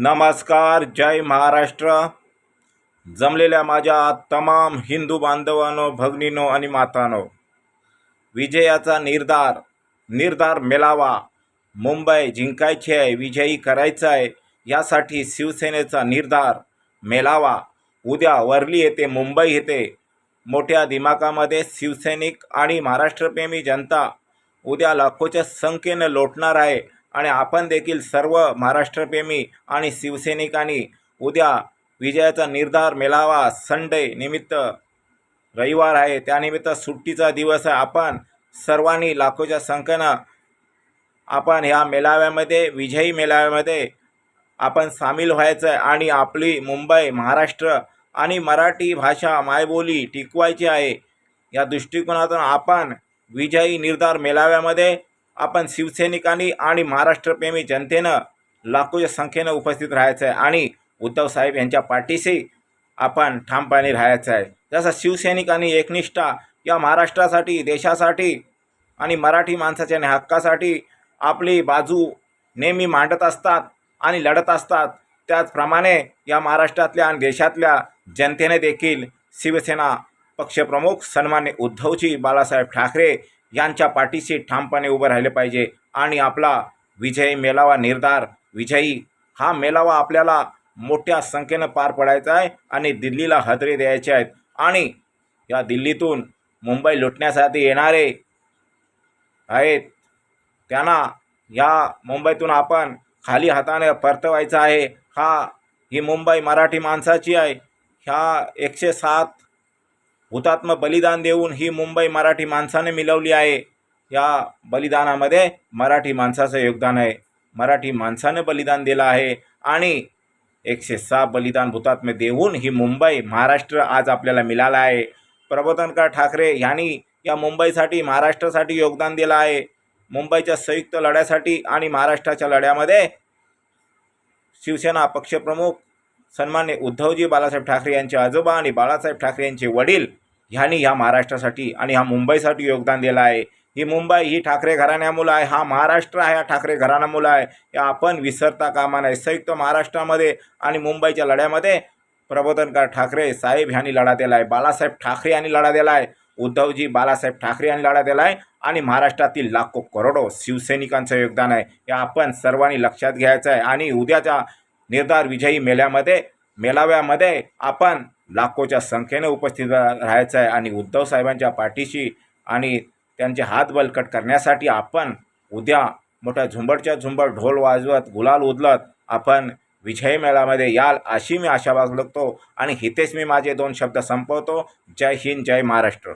नमस्कार जय महाराष्ट्र. जमलेल्या माझ्या तमाम हिंदू बांधवांनो भगिनीनो आणि मातानो विजयाचा निर्धार निर्धार मेलावा. मुंबई जिंकायची आहे विजयी करायचा आहे यासाठी शिवसेनेचा निर्धार मेलावा. उद्या वर्ली येथे मुंबई येथे मोठ्या दिमाकामध्ये शिवसैनिक आणि महाराष्ट्रप्रेमी जनता उद्या लाखोच्या संख्येनं लोटणार आहे. आणि आपण देखील सर्व महाराष्ट्रप्रेमी आणि शिवसैनिकांनी उद्या विजयाचा निर्धार मेलावा. संडे निमित्त रविवार आहे. त्यानिमित्त सुट्टीचा दिवस आहे. आपण सर्वांनी लाखोच्या संख्येनं आपण ह्या मेळाव्यामध्ये विजयी मेळाव्यामध्ये आपण सामील व्हायचं आहे आणि आपली मुंबई महाराष्ट्र आणि मराठी भाषा मायबोली टिकवायची आहे. या दृष्टिकोनातून आपण विजयी निर्धार मेळाव्यामध्ये आपण शिवसैनिकांनी आणि महाराष्ट्रप्रेमी जनतेनं लाखोच्या संख्येनं उपस्थित राहायचं आहे आणि उद्धव साहेब यांच्या पाठीशी आपण ठामपणे राहायचं आहे. जसं शिवसैनिकांनी एकनिष्ठा या महाराष्ट्रासाठी देशासाठी आणि मराठी माणसाच्या हक्कासाठी आपली बाजू नेहमी मांडत असतात आणि लढत असतात त्याचप्रमाणे या महाराष्ट्रातल्या आणि देशातल्या जनतेने देखील शिवसेना पक्षप्रमुख सन्मान्य उद्धवजी बाळासाहेब ठाकरे यांच्या पाठीशी ठामपणे उभं राहिले पाहिजे. आणि आपला विजयी मेलावा निर्धार विजयी हा मेलावा आपल्याला मोठ्या संख्येनं पार पडायचा आहे आणि दिल्लीला हजरे द्यायचे आहेत. आणि या दिल्लीतून मुंबई लुटण्यासाठी येणारे आहेत. त्यांना या मुंबईतून आपण खाली हाताने परतवायचं आहे. हा ही मुंबई मराठी माणसाची आहे. ह्या एकशे सात हुतात्म बलिदान देऊन ही मुंबई मराठी माणसाने मिळवली आहे. या बलिदानामध्ये मराठी माणसाचं योगदान आहे. मराठी माणसानं बलिदान दिलं आहे आणि एकशे सहा बलिदान हुतात्मे देऊन ही मुंबई महाराष्ट्र आज आपल्याला मिळाला आहे. प्रबोधनकार ठाकरे यांनी या मुंबईसाठी महाराष्ट्रासाठी योगदान दिलं आहे. मुंबईच्या संयुक्त लढ्यासाठी आणि महाराष्ट्राच्या लढ्यामध्ये शिवसेना पक्षप्रमुख सन्मान्य उद्धवजी बाळासाहेब ठाकरे यांचे आजोबा आणि बाळासाहेब ठाकरे यांचे वडील ह्यांनी ह्या महाराष्ट्रासाठी आणि ह्या मुंबईसाठी योगदान दिलं आहे. ही मुंबई ही ठाकरे घराण्यामुळं आहे. हा महाराष्ट्र आहे हा ठाकरे घराण्यामुळं आहे. या आपण विसरता कामा नाही. संयुक्त महाराष्ट्रामध्ये आणि मुंबईच्या लढ्यामध्ये प्रबोधनकार ठाकरे साहेब ह्यांनी लढा दिला आहे. बाळासाहेब ठाकरे यांनी लढा दिला आहे. उद्धवजी बाळासाहेब ठाकरे यांनी लढा दिला आहे. आणि महाराष्ट्रातील लाखो करोडो शिवसैनिकांचं योगदान आहे. हे आपण सर्वांनी लक्षात घ्यायचं आहे. आणि उद्याच्या निर्धार विजयी मेळ्यामध्ये मेळाव्यामध्ये आपण लाखोच्या संख्येने उपस्थित राहायचं आहे आणि उद्धव साहेबांच्या पाठीशी आणि त्यांचे हात बलकट करण्यासाठी आपण उद्या मोठ्या झुंबडच्या झुंबड ढोल वाजवत गुलाल उदलत आपण विजय मेळामध्ये याल अशी मी आशा बाळगतो आणि हितेच मी माझे दोन शब्द संपवतो. जय हिंद जय महाराष्ट्र.